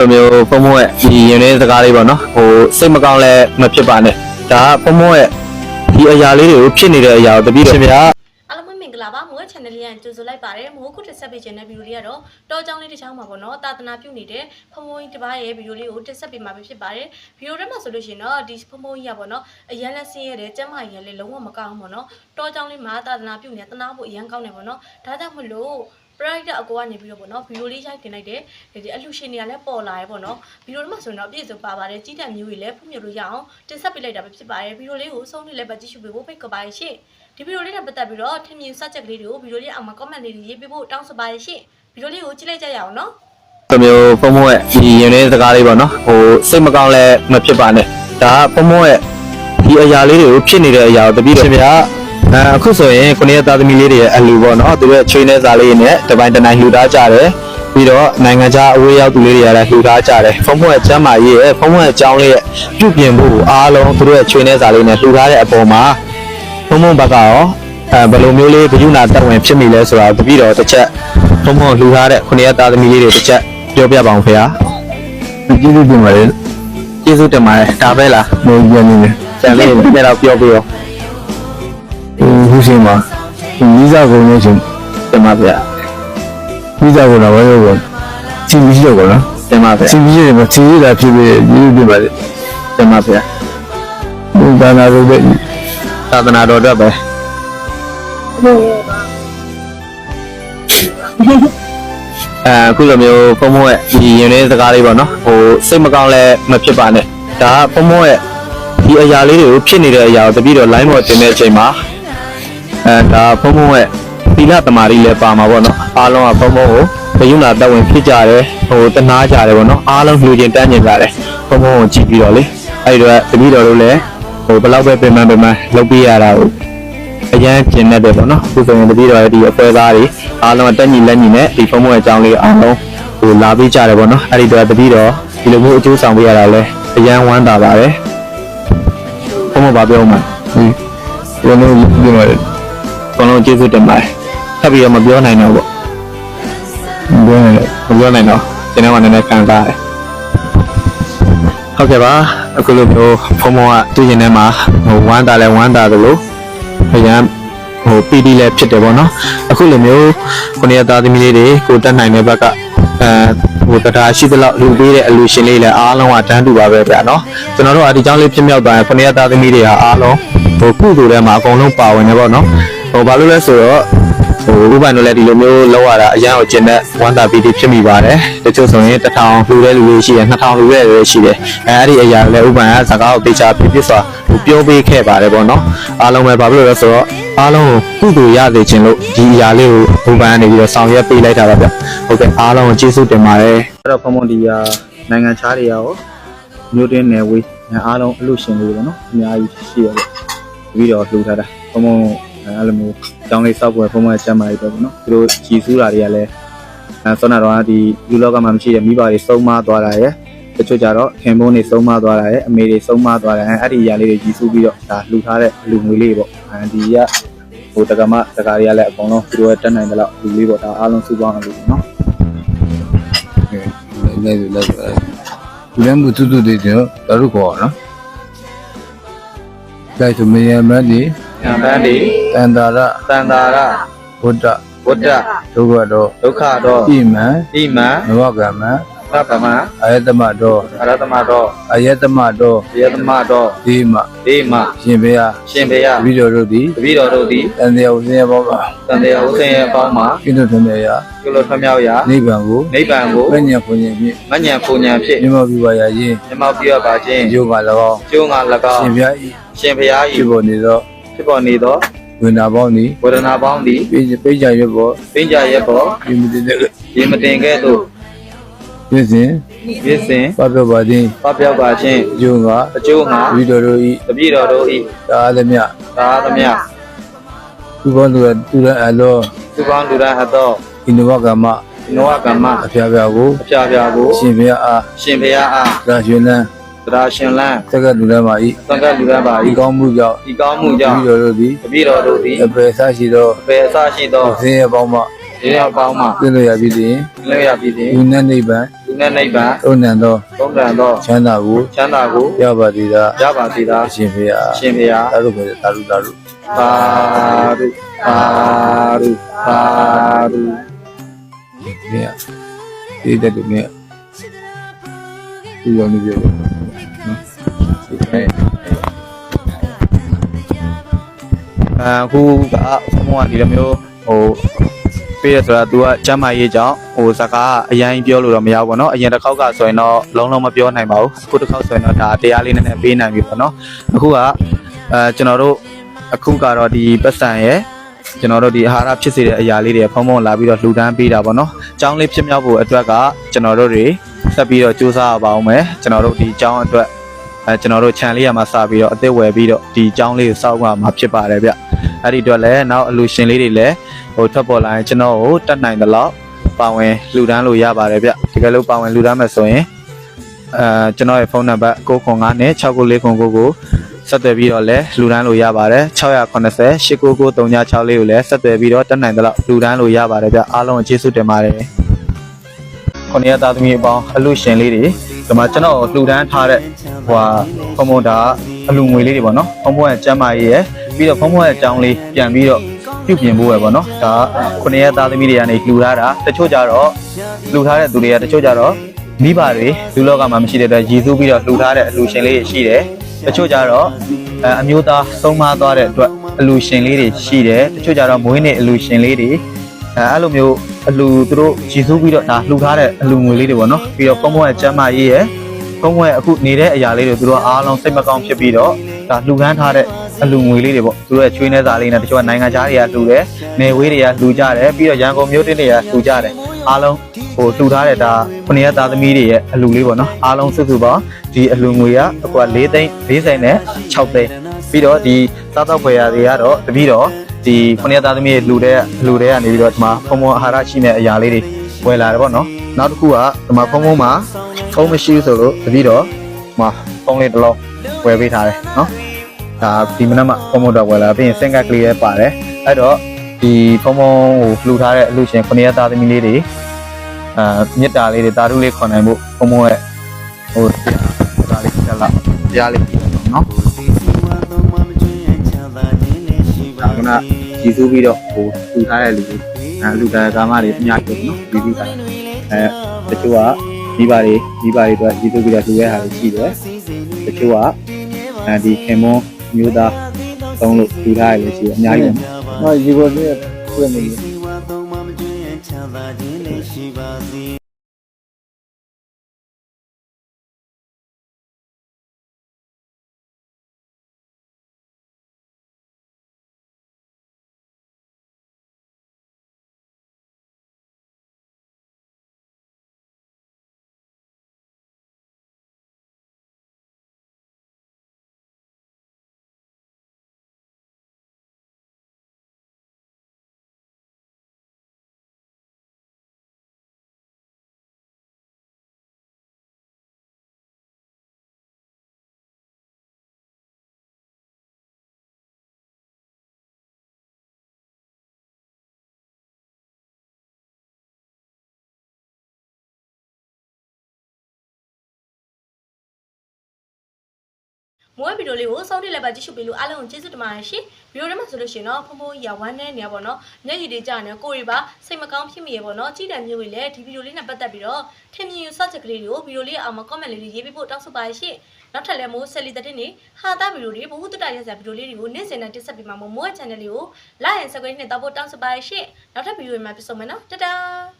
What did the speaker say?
လိုမျိုးဖုံဖုံရဲ့ဒီရင်လေးစကားလေးပေါ့နော်ဟိုစိတ်မကောင်းလဲမဖြစ်ပါနဲ့ဒါကဖုံဖုံရဲ့ဒီအရာလေးတွေကိုဖြစ်နေတဲ့အရာကိုတပည့်တော်ရှင်ဗျာအားလုံးပဲမင်္ဂလာပါမိုး channel လေးရန်ကြိုဆိုလိုက်ပါတယ်မိုးခုတစ်ဆက်ပေးခြင်းတဲ့ဗီဒီယိုလေးကတော့တောကြောင်းလေးတစ်ချောင်းမှာပေါ့နော်တာသနာပြုနေတဲ့ဖုံဖုံကြီးတစ်ပါးရဲ့ဗီဒီယိုလေးကိုတစ်ဆက်ပေးမှာပဲဖြစ်ပါတယ်ဗီဒီယိုထဲမှာဆိုလို့ရှိရင်တော့ဒီဖုံဖုံကြီးကပေါ့နော်အရန်လက်ဆင်းရဲတဲ့ကျမကြီးကလည်းလုံးဝမကောင်းဘူးပေါ့နော်တောကြောင်းလေးမှာတာသနာပြုနေတနာဖို့အရန်ကောင်းတယ်ပေါ့နော်ဒါကြောင့်မလို့ pride အကိုကနေပြီးတော့ပေါ့နော်ဗီဒီယိုလေးရိုက်တင်လိုက်တယ်ဒီအလှရှင်တွေကလည်းပေါ်လာရဲပေါ့နော်ဗီဒီယိုထဲမှာဆိုရင်တော့အပြည့်စုံပါပါတယ်ကြီးတဲ့မျိုးတွေလည်းဖွင့်ပြလို့ရအောင်တင်ဆက်ပေးလိုက်တာပဲဖြစ်ပါတယ်ဗီဒီယိုလေးကိုဆုံးနေလည်းပဲကြည့်ရှုပေးဖို့ဖိတ်ခေါ်ပါရရှင်ဒီဗီဒီယိုလေးနဲ့ပတ်သက်ပြီးတော့ထင်မြင်စကြက်ကလေးတွေကိုဗီဒီယိုလေးအောက်မှာ comment လေးတွေရေးပေးဖို့တောင်းဆိုပါရရှင်ဗီဒီယိုလေးကိုကြည့်လိုက်ကြရအောင်နော်လိုမျိုးဖုံဖုံရဲ့ဒီရင်လေးစကားလေးပေါ့နော်ဟိုစိတ်မကောင်းလဲမဖြစ်ပါနဲ့ဒါကဖုံဖုံရဲ့ဒီအရာလေးတွေကိုဖြစ်နေတဲ့အရာကိုတပည့်တော်ရှင်ဗျာ အဲအခုဆိုရင်ခုနှစ်ရက်သားသမီးလေးတွေရဲ့အလူပေါ့နော်သူတို့ရဲ့ချိန်နေစာလေးနဲ့တပိုင်းတနိုင်လှူထားကြတယ်ပြီးတော့နိုင်ငံခြားအဝေးရောက်သူလေးတွေကလည်းလှူထားကြတယ်ဖုံဖုံရဲ့ကျမ်းမာရေးရဲ့ဖုံဖုံရဲ့အကြောင်းလေးရဲ့ပြုပြင်ဖို့အားလုံးသူတို့ရဲ့ချိန်နေစာလေးနဲ့လှူထားတဲ့အပေါ်မှာဖုံဖုံဘက်ကရောအဲဘယ်လိုမျိုးလေးဂရုဏာတက်ဝင်ဖြစ်မိလဲဆိုတာတပည့်တော်တစ်ချက်ဖုံဖုံလှူထားတဲ့ခုနှစ်ရက်သားသမီးလေးတွေတစ်ချက်ပြောပြပါအောင်ခင်ဗျာကျေးဇူးတင်ပါတယ်ကျေးဇူးတင်ပါတယ်ဒါပဲလားမောင်ကြီးနေတယ်ကျန်လေးနည်းနည်းတော့ပြောပြရော ဟိုခုချိန်မှာမိသားကုန်နေချင်းတင်ပါဗျာမိသားကုန်တော့ဘယ်လိုလဲချင်းပြီးတော့ကောနော်တင်ပါဗျာချင်းပြီးတယ်မချင်းရတာဖြစ်ပြီးကျေးဇူးတင်ပါတယ်တင်ပါဗျာဘုရားနာတော်တဲ့သာသနာတော်အတွက်ပဲအဲအခုလိုမျိုးဖုံဖုံရဲ့ဒီရင်လေးစကားလေးပေါ့နော်ဟိုစိတ်မကောင်းလဲမဖြစ်ပါနဲ့ဒါကဖုံဖုံရဲ့ဒီအရာလေးတွေကိုဖြစ်နေတဲ့အရာကိုတပည့်တော် line ပေါ်တင်တဲ့အချိန်မှာ အဲဒါဖုံဖုံရဲ့သီလတမာရီလည်းပါမှာပေါ့နော်အားလုံးကဖုံဖုံကိုဘယုဏတက်ဝင်ဖြစ်ကြတယ်ဟိုတနာကြတယ်ပေါ့နော်အားလုံးလူချင်းတန်းကျင်ကြတယ်ဖုံဖုံကိုကြည့်ပြီးတော့လေအဲ့ဒီတော့တပည့်တော်တို့လည်းဟိုဘယ်လောက်ပဲပြင်ပန်းပြင်ပန်းလုပ်ပြရတာကိုအရန်ကျင်နေတယ်ပေါ့နော်အခုဆိုရင်တတိတော်ရဲ့ဒီအဖွဲသားတွေအားလုံးအတက်ညီလက်ညီနဲ့ဒီဖုံးမွေအကြောင်းလေးအားလုံးဟိုလာပေးကြတယ်ပေါ့နော်အဲ့ဒီတော့တတိတော်ဒီလိုမျိုးအကျိုးဆောင်ပေးရတာလဲအရန်ဝမ်းသာပါတယ်ဖုံးမပါပြောမှဒီဘယ်လိုပြင်ပါတယ်အ ကုန်လုံးကျေးဇူးတင်ပါတယ်ထပ်ပြီးတော့မပြောနိုင်တော့ပေါ့ဘယ်နဲ့မပြောနိုင်တော့ကျွန်တော်ကလည်းနည်းနည်းခံစားတယ်ဟုတ်ကဲ့ပါအခုလိုမျိုးဖုံးမွေကသူ့ရင်ထဲမှာဟိုဝမ်းသာလဲဝမ်းသာသလိုအရန်ဟိုပီတီလည်းဖြစ်တယ်ပေါ့နော်အခုလိုမျိုးခုနှစ်ရက်သားသမီးလေးတွေကိုတက်နိုင်တဲ့ဘက်ကအဲဟိုတရားရှိသလောက်လူပေးတဲ့အလူရှင်လေးလည်းအားလုံးကတန်းတူပါပဲဗျာနော်ကျွန်တော်တို့အဒီကြောင့်လေးဖြစ်မြောက်သွားရင်ခုနှစ်ရက်သားသမီးတွေဟာအားလုံးဟိုကုသိုလ်ထဲမှာအကုန်လုံးပါဝင်နေပေါ့နော် ဟိုဘာလို့လဲဆိုတော့ဟိုဥပ္ပန်တို့လည်းဒီလိုမျိုးလောက်ရတာအရန်ကိုကျင်တဲ့ဝမ်းသာပီတီဖြစ်မိပါတယ်တချို့ဆိုရင်1000လှူတဲ့လူတွေရှိတယ်2000လှူတဲ့လူတွေရှိတယ်အဲအဲ့ဒီအရာလည်းဥပ္ပန်ကစကားကိုတေချာပြပြစွာဟိုပြောပေးခဲ့ပါတယ်ပေါ့နော်အားလုံးပဲဘာဖြစ်လို့လဲဆိုတော့အားလုံးကိုကုသိုလ်ရစေခြင်းလို့ဒီအရာလေးကိုဘုံပန်းနေပြီးတော့ဆောင်ရွက်ပေးလိုက်တာပါဗျဟုတ်ကဲ့အားလုံးကိုကျေးဇူးတင်ပါတယ်အဲ့တော့ဖုံဖုံဒီယာနိုင်ငံခြားတွေရောမြို့တင်းနယ်ဝေးအားလုံးအလို့ရှင်လေးပေါ့နော်အများကြီးရှိရတယ်ပြီးတော့လှူထားတာဖုံဖုံ အဲ့လိုမျိုးကျောင်းလေးစောက်ပွဲဖုံဖုံရဲ့ကျမ်းမာရေးပဲပေါ့နော်သူတို့ကြည်စူးတာတွေကလည်းအဲဆောနာတော့ဒီလူလောကမှာမရှိတဲ့မိဘတွေစုံမသွားတာရဲ့တချို့ကြတော့ခင်မုန်းတွေစုံမသွားတာရဲ့အမေတွေစုံမသွားတာအဲ့ဒီအရာလေးတွေကြည်စူးပြီးတော့ဒါလှူထားတဲ့လူငွေလေးပေါ့အဲဒီကဟိုတက္ကမတက္ကရီကလည်းအကုန်လုံးသူတို့ရဲ့တက်နိုင်တယ်လို့လူလေးပေါ့ဒါအားလုံးစုပေါင်းအောင်လို့ပေါ့နော်လဲလဲလဲဒီလည်းမတူတူတွေတော့တို့ကောနော်ဒါဆိုမယမတ်ဒီဉာဏ်ပန်းဒီ တန်တာရတန်တာရဘုဒ္ဓဝတ္တဒုက္ခတော့ဒုက္ခတော့ဣမံဣမံနဝကမံသဗ္ဗမအာယတမတော့အရတမတော့အာယတမတော့ယတမတော့ဒီမဒေမရှင်ဘေယရှင်ဘေယတပိတော်တို့သည်တပည့်တော်တို့သည်တန်တရားဥစဉ်ရပေါပါတန်တရားဥစဉ်ရဲ့အပေါင်းမှာကိတုထမေယကုလိုထွမြောက်ရာနိဗ္ဗာန်ကိုနိဗ္ဗာန်ကိုပညာဖွဉ္ဉဖြင့်မဉ္ဇဉ်ပူဉ္ဇဉ်ဖြင့်မြတ်မောပြပါရခြင်းမြတ်မောပြရပါခြင်းယောဂ၎င်းကျိုးငါ၎င်းရှင်ဗျာဤရှင်ဘုရားဖြစ်၏ပေါ်နေသောဖြစ်ပေါ်နေသော ဝိညာဉ်ပေါင်းသည်ဝေဒနာပေါင်းသည်ပိပိကြရွတ်ပေါ်ပင်ကြရဲ့ပေါ်ဒီမတည်တဲ့ရေမတင်ခဲ့သို့ပြည့်စဉ်ပြည့်စင်ပပျောက်ပါခြင်းပပျောက်ပါခြင်းယောဂအကျိုးငါဝိတော်တို့ဤတပည့်တော်တို့၏သာသမျှသာသမျှသူဘောသူသူရအလောသူကောင်းလူရဟသောဣနဝကမနောကမ္မအဖျားဖျားကိုအဖျားဖျားကိုရှင်ဗျာအားရှင်ဘုရားအားသာရှင်လန်းသ ရာရှင်လန်းတက္ကလူလမ်းပါဤသံဃာလူရန်ပါဒီ၏ကောင်းမှုကြောင့်ဒီကောင်းမှုဝိကြောင့်တော်တို့သည်တပည့်တော်တို့သည်အပေဆရှိသောအပေအစရှိသောဆင်းရဲပေါင်းမှရေရပေါင်းမှပြည့်လို့ရပြီသည်လွှဲရပြီးသည်ဝိနည်းနိဗ္ဗာန်လူနဲ့နိဗ္ဗာန်သုံးနံသောသုံးတန်သောချမ်းသာကိုချမ်းသာကိုရပါသေးသာရပါစေသာအရှင်ဖေဟာအရှင်ဘုရားသာဓုပဲသာဓုသာဓုသာဓုသာဓုသာဓုမင်းဒီတက်တူမင်းဒီရောနေပြောနော် အဲအခုကဘုံကဒီလိုမျိုးဟိုပေးရဆိုတာ तू ကကျမ်းမာရေးကြောင့်ဟိုစကားအရင်ပြောလို့တော့မရဘူးပေါ့နော်အရင်တစ်ခေါက်ကဆိုရင်တော့လုံးလုံးမပြောနိုင်ပါဘူးအခုတစ်ခေါက်ဆိုရင်တော့ဒါတရားလေးနည်းနည်းပေးနိုင်ပြီပေါ့နော်အခုကအဲကျွန်တော်တို့အခုကတော့ဒီပတ်စံရဲ့ကျွန်တော်တို့ဒီအာဟာရဖြစ်စေတဲ့အရာလေးတွေဖုံဖုံလာပြီးတော့လှူဒန်းပေးတာပေါ့နော်။ကျောင်းလေးဖြစ်မြောက်ဖို့အတွက်ကကျွန်တော်တို့တွေဆက်ပြီးတော့စူးစမ်းရပါအောင်မယ်။ကျွန်တော်တို့ဒီကျောင်းအတွက် အဲကျွန်တော်တို့ခြံလေးရမှာစပြီးတော့အသက်ဝယ်ပြီးတော့ဒီကျောင်းလေးကိုစောက်မှာဖြစ်ပါတယ်ဗျ။အဲ့ဒီအတွက်လည်းနောက်အလူရှင်လေးတွေလည်းဟိုထွက်ပေါ်လာရင်ကျွန်တော်ကိုတတ်နိုင်သလောက်ပါဝင်လှူဒန်းလို့ရပါတယ်ဗျ။ဒီကလေးပါဝင်လှူဒန်းမယ်ဆိုရင်အဲကျွန်တော်ရဲ့ဖုန်းနံပါတ်995နဲ့6949ကိုဆက်သွယ်ပြီးတော့လည်းလှူဒန်းလို့ရပါတယ်680 899 3964ကိုလည်းဆက်သွယ်ပြီးတော့တက်နိုင်သလောက်လှူဒန်းလို့ရပါတယ်ဗျအားလုံးကိုကျေးဇူးတင်ပါတယ်ခொနည်းသားသမီးအပေါင်းအလူရှင်လေးတွေဒီမှာကျွန်တော်လှူဒန်းထားတဲ့ ဟိုဟာဖုံဖုံဒါအလူငွေလေးတွေပေါ့နော်ဖုံဖုံရဲ့ကျမ်းမာရေးရယ်ပြီးတော့ဖုံဖုံရဲ့အကြောင်းလေးပြန်ပြီးတော့ပြုပြင်ဖို့ရယ်ပေါ့နော်ဒါခொနည်းသားသမီးတွေကနေလှူထားတာတချို့ကြတော့လှူထားတဲ့သူတွေကတချို့ကြတော့မိဘတွေလူလောကမှာမရှိတဲ့အတွက်ရည်စူးပြီးတော့လှူထားတဲ့အလူရှင်လေးတွေရှိတယ်တချို့ကြတော့အဲအမျိုးသားဆုံးမသွားတဲ့အတွက်အလူရှင်လေးတွေရှိတယ်တချို့ကြတော့မွေးနေ့အလူရှင်လေးတွေအဲအဲ့လိုမျိုးအလူသူတို့ကြည်စူးပြီးတော့ဒါလှူထားတဲ့အလူငွေလေးတွေပေါ့နော်ပြီးတော့ပုံမရဲ့ကျမ်းမာရေးရဲ့ ပုံမရဲ့အခုနေတဲ့အရာလေးတွေသူတို့အားလုံးစိတ်မကောင်းဖြစ်ပြီးတော့ဒါလှူခန်းထားတဲ့အလူငွေလေးတွေပေါ့သူတို့ရဲ့ချွေးနေစာလေးနဲ့တချို့ကနိုင်ငံခြားတွေကလှူတယ်နေဝေးတွေကလှူကြတယ်ပြီးတော့ရန်ကုန်မြို့တင်းတွေကလှူကြတယ်အားလုံးဟိုလှူထားတဲ့ဒါခုနှစ်ရက်သားသမီးတွေရဲ့အလူလေးပေါ့နော်အားလုံးစုစုပေါင်းဒီအလူငွေကအခုက4သိန်း40နဲ့6သိန်းပြီးတော့ဒီစားတော့ဖွယ်ရတွေကတော့တပီတော့ဒီခုနှစ်သားသမီးလူတဲ့လူတဲ့ကနေပြီးတော့ဒီမှာဖုံဖုံအာဟာရရှိနေတဲ့အရာလေးတွေဝယ်လာတယ်ပေါ့နော်နောက်တစ်ခုကဒီမှာဖုံဖုံမှာ ဖုံမရှိဘူးဆိုလို့တပီတော့ဒီမှာဖုံလေးတစ်လုံးဝယ်ပေးထားတယ်နော်ဒါဒီမနက်မှဖုံဖုံတော့ဝယ်လာပြီးရင်စင်ကက်ကလေးလည်းပါတယ်အဲ့တော့ဒီဖုံဖုံကိုလှူထားတဲ့အလူရှင်ခုနှစ်သားသမီးလေးတွေအာမြစ်တာလေးတွေတာရုလေးခွန်နိုင်ဖို့ဖုံဖုံရဲ့ဟိုဒါလေးတက်လာတရားလေးနော်ဒါကနရည်စူးပြီးတော့ဟိုလူထားတဲ့လူတွေအဲလူထားတဲ့ကာမတွေအများကြီးနော်ပြီးပြီးတာအဲတချို့က မိဘတွေမိဘတွေအတွက်ရည်စူးပြီးတော့လူရဲဟာတွေရှိတယ်တချို့ကအဲဒီခင်မွန်းမျိုးသားသုံးလို့လူထားရလည်းရှိတယ်အများကြီးပေါ့နော်ဟောဒီဘောလေးပြည့်နေပြီ မိုးဝဲဗီဒီယိုလေးကိုစောင့်တိလိုက်ပါကြည့်ရှုပေးလို့အားလုံးကိုကျေးဇူးတင်ပါတယ်ရှင်ဗီဒီယိုထဲမှာဆိုလို့ရှိရင်တော့ဖုံဖုံကြီးရဝမ်းနေနေရပါတော့မျက်ရည်တွေကျနေကိုယ်တွေပါစိတ်မကောင်းဖြစ်မိရပါတော့ကြည်တံမျိုးတွေလည်းဒီဗီဒီယိုလေးနဲ့ပတ်သက်ပြီးတော့ထင်မြင်ယူစချက်ကလေးတွေကိုဗီဒီယိုလေးအောင်မှာ comment လေးတွေရေးပေးဖို့တောင်းဆိုပါရှင်နောက်ထပ်လည်းမိုးဆက်လီတဲ့တင်နေဟာတာဗီဒီယိုတွေဘဝတုတရရစဗီဒီယိုလေးတွေကိုနေ့စဉ်နဲ့တင်ဆက်ပေးမှာမို့မိုးရဲ့ channel လေးကို like and subscribe နဲ့တောက်ဖို့တောင်းဆိုပါရှင်နောက်ထပ်ဗီဒီယိုတွေမှာပြန်ဆုံမယ်နော်တတား